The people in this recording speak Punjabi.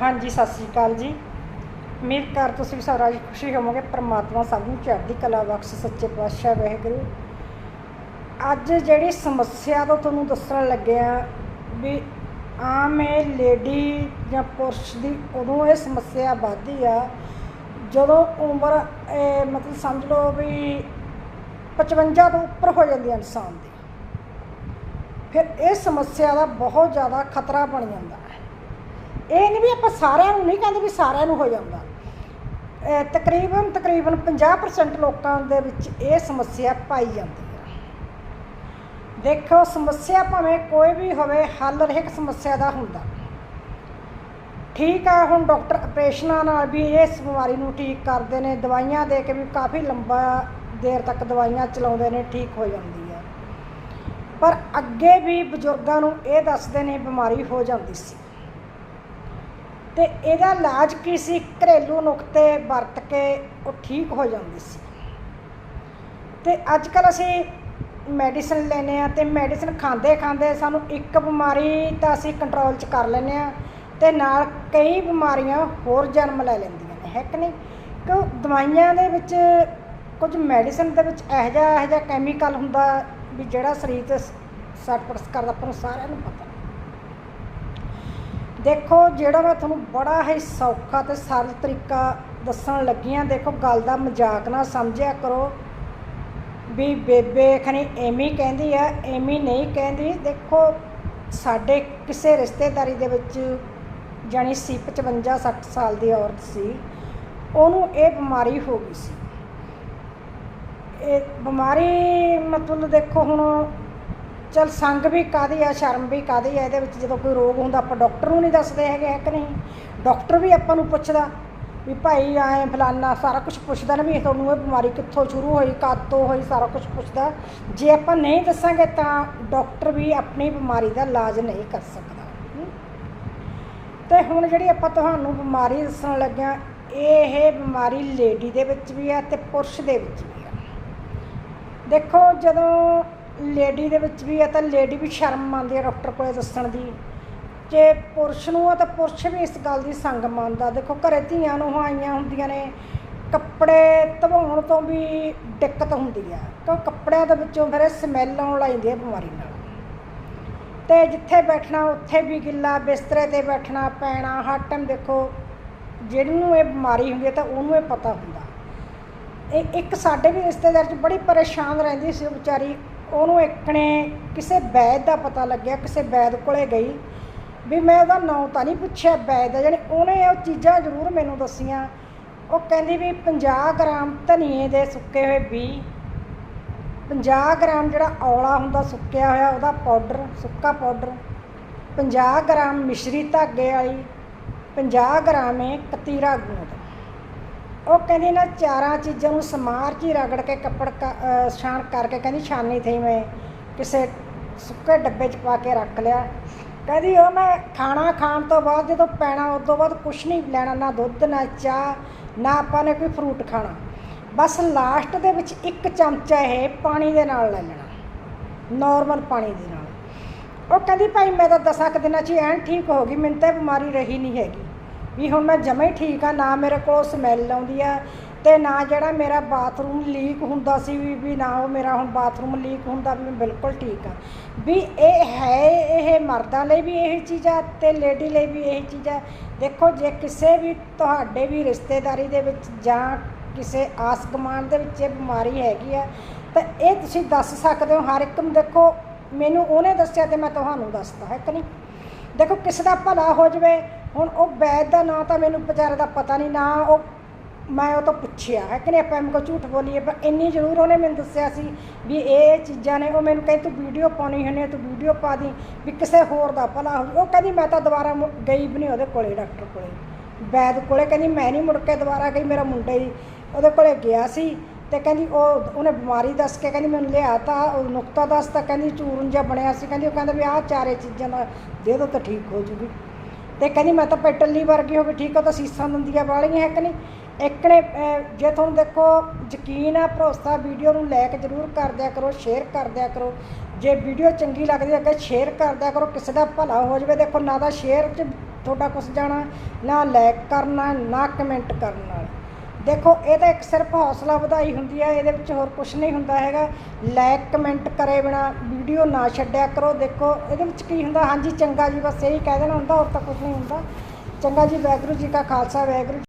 ਹਾਂਜੀ, ਸਤਿ ਸ੍ਰੀ ਅਕਾਲ ਜੀ। ਮੇਰੇ ਘਰ ਤੁਸੀਂ ਵੀ ਸਾਰਾ ਜੀ ਖੁਸ਼ੀ ਹੋਵੋਗੇ। ਪ੍ਰਮਾਤਮਾ ਸਭ ਨੂੰ ਚੜ੍ਹਦੀ ਕਲਾ ਬਖਸ਼, ਸੱਚੇ ਪਾਤਸ਼ਾਹ, ਵਾਹਿਗੁਰੂ। ਅੱਜ ਜਿਹੜੀ ਸਮੱਸਿਆ ਤੋਂ ਤੁਹਾਨੂੰ ਦੱਸਣ ਲੱਗਿਆ ਵੀ ਆਮ ਇਹ ਲੇਡੀ ਜਾਂ ਪੁਰਸ਼ ਦੀ ਉਦੋਂ ਇਹ ਸਮੱਸਿਆ ਵੱਧਦੀ ਆ, ਜਦੋਂ ਉਮਰ ਮਤਲਬ ਸਮਝ ਲਓ ਵੀ 55 ਤੋਂ ਉੱਪਰ ਹੋ ਜਾਂਦੀ ਹੈ ਇਨਸਾਨ ਦੀ। ਫਿਰ ਇਹ ਸਮੱਸਿਆ ਦਾ ਬਹੁਤ ਜ਼ਿਆਦਾ ਖਤਰਾ ਬਣ ਜਾਂਦਾ। ਇਹ ਨਹੀਂ ਵੀ ਆਪਾਂ ਸਾਰਿਆਂ ਨੂੰ ਨਹੀਂ ਕਹਿੰਦੇ ਵੀ ਸਾਰਿਆਂ ਨੂੰ ਹੋ ਜਾਂਦਾ। ਤਕਰੀਬਨ ਤਕਰੀਬਨ 50% ਲੋਕਾਂ ਦੇ ਵਿੱਚ ਇਹ ਸਮੱਸਿਆ ਪਾਈ ਜਾਂਦੀ ਹੈ। ਦੇਖੋ, ਸਮੱਸਿਆ ਭਾਵੇਂ ਕੋਈ ਵੀ ਹੋਵੇ, ਹੱਲ ਹਰੇਕ ਸਮੱਸਿਆ ਦਾ ਹੁੰਦਾ। ਠੀਕ ਆ, ਹੁਣ ਡਾਕਟਰ ਆਪਰੇਸ਼ਨਾਂ ਨਾਲ ਵੀ ਇਸ ਬਿਮਾਰੀ ਨੂੰ ਠੀਕ ਕਰਦੇ ਨੇ, ਦਵਾਈਆਂ ਦੇ ਕੇ ਵੀ ਕਾਫੀ ਲੰਬਾ ਦੇਰ ਤੱਕ ਦਵਾਈਆਂ ਚਲਾਉਂਦੇ ਨੇ, ਠੀਕ ਹੋ ਜਾਂਦੀ ਹੈ। ਪਰ ਅੱਗੇ ਵੀ ਬਜ਼ੁਰਗਾਂ ਨੂੰ ਇਹ ਦੱਸਦੇ ਨੇ ਬਿਮਾਰੀ ਹੋ ਜਾਂਦੀ ਸੀ। ਤੇ ਇਹਦਾ ਇਲਾਜ ਕੀ ਸੀ? ਘਰੇਲੂ ਨੁਕਤੇ ਵਰਤ ਕੇ ਉਹ ਠੀਕ ਹੋ ਜਾਂਦੀ ਸੀ। ਤੇ ਅੱਜ ਕੱਲ ਅਸੀਂ ਮੈਡੀਸਨ ਲੈਨੇ ਆ ਤੇ ਮੈਡੀਸਨ ਖਾਂਦੇ ਖਾਂਦੇ ਸਾਨੂੰ ਇੱਕ ਬਿਮਾਰੀ ਤਾਂ ਅਸੀਂ ਕੰਟਰੋਲ 'ਚ ਕਰ ਲੈਨੇ ਆ ਤੇ ਨਾਲ ਕਈ ਬਿਮਾਰੀਆਂ ਹੋਰ ਜਨਮ ਲੈ ਲੈਂਦੀਆਂ ਨੇ, ਹੈ ਕਿ ਨਹੀਂ? ਕਿਉਂ? ਦਵਾਈਆਂ ਦੇ ਵਿੱਚ ਕੁਝ ਮੈਡੀਸਨ ਦੇ ਵਿੱਚ ਇਹੋ ਜਿਹਾ ਇਹੋ ਜਿਹਾ ਕੈਮੀਕਲ ਹੁੰਦਾ ਵੀ ਜਿਹੜਾ ਸਰੀਰ ਤੇ ਸੱਟ ਪੜਸ ਕਰਦਾ ਆਪਾਂ ਨੂੰ ਸਾਰਿਆਂ ਨੂੰ ਪਤਾ। ਦੇਖੋ, ਜਿਹੜਾ ਮੈਂ ਤੁਹਾਨੂੰ ਬੜਾ ਹੀ ਸੌਖਾ ਤੇ ਸਰਲ ਤਰੀਕਾ ਦੱਸਣ ਲੱਗੀ ਆ ਦੇਖੋ, ਗੱਲ ਦਾ ਮਜ਼ਾਕ ਨਾ ਸਮਝਿਆ ਕਰੋ। ਵੀ ਬੇਬੇ ਖਣੀ ਐਵੇਂ ਕਹਿੰਦੀ ਆ, ਐਵੇਂ ਨਹੀਂ ਕਹਿੰਦੀ। ਦੇਖੋ, ਸਾਡੇ ਕਿਸੇ ਰਿਸ਼ਤੇਦਾਰੀ ਦੇ ਵਿੱਚ ਜਾਣੀ ਸੀ 55 60 ਸਾਲ ਦੀ ਔਰਤ ਸੀ, ਉਹਨੂੰ ਇਹ ਬਿਮਾਰੀ ਹੋ ਗਈ ਸੀ। ਇਹ ਬਿਮਾਰੀ ਮਤਲਬ ਦੇਖੋ ਹੁਣ ਚਲ ਸੰਗ ਵੀ ਕਾਦੀ ਆ, ਸ਼ਰਮ ਵੀ ਕਾਦੀ ਆ, ਇਹਦੇ ਵਿੱਚ ਜਦੋਂ ਕੋਈ ਰੋਗ ਹੁੰਦਾ ਆਪਾਂ ਡਾਕਟਰ ਨੂੰ ਨਹੀਂ ਦੱਸਦੇ ਹੈਗੇ, ਹੈ ਕਿ ਨਹੀਂ? ਡਾਕਟਰ ਵੀ ਆਪਾਂ ਨੂੰ ਪੁੱਛਦਾ ਵੀ ਭਾਈ ਐ ਫਲਾਨਾ ਸਾਰਾ ਕੁਝ ਪੁੱਛਦਾ ਨਾ ਵੀ ਤੁਹਾਨੂੰ ਇਹ ਬਿਮਾਰੀ ਕਿੱਥੋਂ ਸ਼ੁਰੂ ਹੋਈ, ਕਦ ਤੋਂ ਹੋਈ, ਸਾਰਾ ਕੁਝ ਪੁੱਛਦਾ। ਜੇ ਆਪਾਂ ਨਹੀਂ ਦੱਸਾਂਗੇ ਤਾਂ ਡਾਕਟਰ ਵੀ ਆਪਣੀ ਬਿਮਾਰੀ ਦਾ ਇਲਾਜ ਨਹੀਂ ਕਰ ਸਕਦਾ। ਹਮ। ਤੇ ਹੁਣ ਜਿਹੜੀ ਆਪਾਂ ਤੁਹਾਨੂੰ ਬਿਮਾਰੀ ਦੱਸਣ ਲੱਗਿਆ, ਇਹ ਬਿਮਾਰੀ ਲੇਡੀ ਦੇ ਵਿੱਚ ਵੀ ਆ ਤੇ ਪੁਰਸ਼ ਦੇ ਵਿੱਚ ਵੀ ਆ ਦੇਖੋ ਜਦੋਂ ਲੇਡੀ ਦੇ ਵਿੱਚ ਵੀ ਹੈ ਤਾਂ ਲੇਡੀ ਵੀ ਸ਼ਰਮ ਮੰਨਦੀ ਹੈ ਡਾਕਟਰ ਕੋਲੇ ਦੱਸਣ ਦੀ। ਜੇ ਪੁਰਸ਼ ਨੂੰ ਆ ਤਾਂ ਪੁਰਸ਼ ਵੀ ਇਸ ਗੱਲ ਦੀ ਸੰਗ ਮੰਨਦਾ। ਦੇਖੋ ਘਰੇ ਧੀਆਂ ਨੂੰ ਆਈਆਂ ਹੁੰਦੀਆਂ ਨੇ, ਕੱਪੜੇ ਧਵਾਉਣ ਤੋਂ ਵੀ ਦਿੱਕਤ ਹੁੰਦੀ ਆ। ਕਿਉਂ? ਕੱਪੜਿਆਂ ਦੇ ਵਿੱਚੋਂ ਫਿਰ ਸਮੈਲ ਆਉਣ ਲੱਗਦੀ ਹੈ ਬਿਮਾਰੀ ਨਾਲ। ਤੇ ਜਿੱਥੇ ਬੈਠਣਾ, ਉੱਥੇ ਵੀ ਗਿੱਲਾ, ਬਿਸਤਰੇ ਤੇ ਬੈਠਣਾ, ਪੈਣਾ, ਹਰ ਟਾਈਮ ਦੇਖੋ, ਜਿਹਨੂੰ ਇਹ ਬਿਮਾਰੀ ਹੁੰਦੀ ਹੈ ਤਾਂ ਉਹਨੂੰ ਇਹ ਪਤਾ ਹੁੰਦਾ। ਇਹ ਇੱਕ ਸਾਡੇ ਵੀ ਰਿਸ਼ਤੇਦਾਰ ਚ ਬੜੀ ਪਰੇਸ਼ਾਨ ਰਹਿੰਦੀ ਸੀ ਵਿਚਾਰੀ ਉਹਨੂੰ ਇੱਕ ਨੇ ਕਿਸੇ ਵੈਦ ਦਾ ਪਤਾ ਲੱਗਿਆ, ਕਿਸੇ ਵੈਦ ਕੋਲੇ ਗਈ ਵੀ ਮੈਂ ਉਹਦਾ ਨਾਂ ਤਾਂ ਨਹੀਂ ਪੁੱਛਿਆ ਵੈਦ ਦਾ ਜਾਣੀ ਉਹਨੇ ਉਹ ਚੀਜ਼ਾਂ ਜ਼ਰੂਰ ਮੈਨੂੰ ਦੱਸੀਆਂ। ਉਹ ਕਹਿੰਦੀ ਵੀ 50 ਗ੍ਰਾਮ ਧਨੀਏ ਦੇ ਸੁੱਕੇ ਹੋਏ ਬੀ 50 ਗ੍ਰਾਮ ਜਿਹੜਾ ਔਲਾ ਹੁੰਦਾ ਸੁੱਕਿਆ ਹੋਇਆ ਉਹਦਾ ਪਾਊਡਰ, ਸੁੱਕਾ ਪਾਊਡਰ 50 ਗ੍ਰਾਮ ਮਿਸ਼ਰੀ ਧਾਗੇ ਵਾਲੀ 50 ਗ੍ਰਾਮ ਹੈ ਕਤੀਰਾ ਗੂੰਦ ਉਹ ਕਹਿੰਦੀ ਨਾ ਚਾਰਾਂ ਚੀਜ਼ਾਂ ਨੂੰ ਸਮਾਰ ਚ ਹੀ ਰਗੜ ਕੇ ਕੱਪੜ ਕ- ਅਹ, ਛਾਣ ਕਰਕੇ ਕਹਿੰਦੀ ਛਾਨੀ ਥਈ ਮੈਂ। ਕਿਸੇ ਸੁੱਕੇ ਡੱਬੇ 'ਚ ਪਾ ਕੇ ਰੱਖ ਲਿਆ। ਕਹਿੰਦੀ ਉਹ ਮੈਂ ਖਾਣਾ ਖਾਣ ਤੋਂ ਬਾਅਦ ਜਦੋਂ ਪੈਣਾ, ਉਸ ਤੋਂ ਬਾਅਦ ਕੁਛ ਨਹੀਂ ਲੈਣਾ, ਨਾ ਦੁੱਧ, ਨਾ ਚਾਹ, ਨਾ ਆਪਾਂ ਨੇ ਕੋਈ ਫਰੂਟ ਖਾਣਾ। ਬਸ ਲਾਸਟ ਦੇ ਵਿੱਚ ਇੱਕ ਚਮਚਾ ਇਹ ਪਾਣੀ ਦੇ ਨਾਲ ਲੈ ਲੈਣਾ। ਨਾਰਮਲ ਪਾਣੀ ਦੇ ਨਾਲ। ਉਹ ਕਹਿੰਦੀ ਭਾਈ ਮੈਂ ਤਾਂ ਦਸਾਂ ਕੁ ਦਿਨਾਂ 'ਚ ਹੀ ਐਨ ਠੀਕ ਹੋ ਗਈ, ਮੈਨੂੰ ਤਾਂ ਬਿਮਾਰੀ ਰਹੀ ਨਹੀਂ ਹੈਗੀ। ਵੀ ਹੁਣ ਮੈਂ ਜਮਾ ਠੀਕ ਆ, ਨਾ ਮੇਰੇ ਕੋਲ ਸਮੈਲ ਆਉਂਦੀ ਆ ਤੇ ਨਾ ਜਿਹੜਾ ਮੇਰਾ ਬਾਥਰੂਮ ਲੀਕ ਹੁੰਦਾ ਸੀ ਵੀ ਵੀ ਨਾ ਉਹ ਮੇਰਾ ਹੁਣ ਬਾਥਰੂਮ ਲੀਕ ਹੁੰਦਾ ਵੀ ਮੈਂ ਬਿਲਕੁਲ ਠੀਕ ਆ। ਵੀ ਇਹ ਹੈ ਇਹ ਮਰਦਾਂ ਲਈ ਵੀ ਇਹ ਚੀਜ਼ ਆ ਤੇ ਲੇਡੀ ਲਈ ਵੀ ਇਹ ਚੀਜ਼ ਆ। ਦੇਖੋ, ਜੇ ਕਿਸੇ ਵੀ ਤੁਹਾਡੇ ਵੀ ਰਿਸ਼ਤੇਦਾਰੀ ਦੇ ਵਿੱਚ ਜਾਂ ਕਿਸੇ ਆਸ ਗੁਆਂਢ ਦੇ ਵਿੱਚ ਇਹ ਬਿਮਾਰੀ ਹੈਗੀ ਆ, ਤਾਂ ਇਹ ਤੁਸੀਂ ਦੱਸ ਸਕਦੇ ਹੋ, ਹਰ ਇੱਕ ਨੂੰ ਦੇਖੋ, ਮੈਨੂੰ ਉਹਨੇ ਦੱਸਿਆ ਤੇ ਮੈਂ ਤੁਹਾਨੂੰ ਦੱਸਦਾ ਹੈ ਕਿ ਨਹੀਂ? ਦੇਖੋ, ਕਿਸੇ ਦਾ ਭਲਾ ਹੋ ਜਵੇ ਹੁਣ ਉਹ ਵੈਦ ਦਾ ਨਾਂ ਤਾਂ ਮੈਨੂੰ ਵਿਚਾਰੇ ਦਾ ਪਤਾ ਨਹੀਂ, ਨਾ ਉਹ ਮੈਂ ਉਹ ਤੋਂ ਪੁੱਛਿਆ ਹੈ ਕਿ ਨਹੀਂ, ਆਪਾਂ ਮੈਂ ਕੋ ਝੂਠ ਬੋਲੀਏ, ਪਰ ਇੰਨੀ ਜ਼ਰੂਰ ਉਹਨੇ ਮੈਨੂੰ ਦੱਸਿਆ ਸੀ ਵੀ ਇਹ ਚੀਜ਼ਾਂ ਨੇ, ਉਹ ਮੈਨੂੰ ਕਹਿੰਦੀ ਤੂੰ ਵੀਡੀਓ ਪਾਉਣੀ ਹੁੰਦੀ ਹੈ ਤੂੰ ਵੀਡੀਓ ਪਾ ਦੀ ਵੀ ਕਿਸੇ ਹੋਰ ਦਾ ਭਲਾ ਹੋ ਉਹ ਕਹਿੰਦੀ ਮੈਂ ਤਾਂ ਦੁਬਾਰਾ ਗਈ ਵੀ ਨਹੀਂ ਉਹਦੇ ਕੋਲੇ, ਡਾਕਟਰ ਕੋਲੇ। ਵੈਦ ਕੋਲੇ ਕਹਿੰਦੀ ਮੈਂ ਨਹੀਂ ਮੁੜ ਕੇ ਦੁਬਾਰਾ ਗਈ, ਮੇਰਾ ਮੁੰਡਾ ਹੀ ਉਹਦੇ ਕੋਲੇ ਗਿਆ ਸੀ ਤੇ ਕਹਿੰਦੀ ਉਹ, ਉਹਨੇ ਬਿਮਾਰੀ ਦੱਸ ਕੇ ਕਹਿੰਦੀ ਮੈਨੂੰ ਲਿਆਤਾ ਉਹ ਨੁਕਤਾ ਦੱਸਤਾ, ਕਹਿੰਦੀ ਚੂਰਨ ਜਿਹਾ ਬਣਿਆ ਸੀ, ਕਹਿੰਦੀ ਉਹ ਕਹਿੰਦਾ ਵੀ ਆਹ ਚਾਰੇ ਚੀਜ਼ਾਂ ਦਾ ਦੇ ਦੋ ਤਾਂ ਠੀਕ ਹੋ ਜੂਗੀ। ਤੇ ਕਹਿੰਦੀ ਮੈਂ ਤਾਂ ਪੈਟਲੀ ਵਰਗੀ ਹੋ ਗਈ ਠੀਕ ਆ ਉਹ ਤਾਂ ਸੀਸਾਂ ਦੰਦੀਆਂ ਵਾਲੀਆਂ ਹੈ ਕਿ ਨਹੀਂ? ਇੱਕ ਨੇ ਅਹ, ਜੇ ਤੁਹਾਨੂੰ ਦੇਖੋ ਯਕੀਨ ਆ ਭਰੋਸਾ ਵੀਡੀਓ ਨੂੰ ਲਾਇਕ ਜ਼ਰੂਰ ਕਰ ਦਿਆ ਕਰੋ ਸ਼ੇਅਰ ਕਰ ਦਿਆ ਕਰੋ। ਜੇ ਵੀਡੀਓ ਚੰਗੀ ਲੱਗਦੀ ਹੈ ਅੱਗੇ ਸ਼ੇਅਰ ਕਰ ਦਿਆ ਕਰੋ ਕਿਸੇ ਦਾ ਭਲਾ ਹੋ ਜਾਵੇ। ਦੇਖੋ ਨਾ ਤਾਂ ਸ਼ੇਅਰ 'ਚ ਤੁਹਾਡਾ ਕੁਝ ਜਾਣਾ ਨਾ ਲਾਇਕ ਕਰਨਾ ਨਾ ਕਮੈਂਟ ਕਰਨਾ ਦੇਖੋ, ਇਹ ਤਾਂ ਇੱਕ ਸਿਰਫ ਹੌਸਲਾ ਵਧਾਈ ਹੁੰਦੀ ਹੈ ਇਹਦੇ ਵਿੱਚ ਹੋਰ ਕੁਝ ਨਹੀਂ ਹੁੰਦਾ ਹੈਗਾ। ਲਾਈਕ ਕਮੈਂਟ ਕਰੇ ਬਿਨਾ ਵੀਡੀਓ ਨਾ ਛੱਡਿਆ ਕਰੋ, ਦੇਖੋ, ਇਹਦੇ ਵਿੱਚ ਕੀ ਹੁੰਦਾ? ਹਾਂਜੀ, ਚੰਗਾ ਜੀ, ਬਸ ਇਹੀ ਕਹਿ ਦੇਣਾ ਹੁੰਦਾ, ਹੋਰ ਤਾਂ ਕੁਝ ਨਹੀਂ ਹੁੰਦਾ। ਚੰਗਾ ਜੀ, ਵਾਹਿਗੁਰੂ ਜੀ ਕਾ ਖਾਲਸਾ, ਵਾਹਿਗੁਰੂ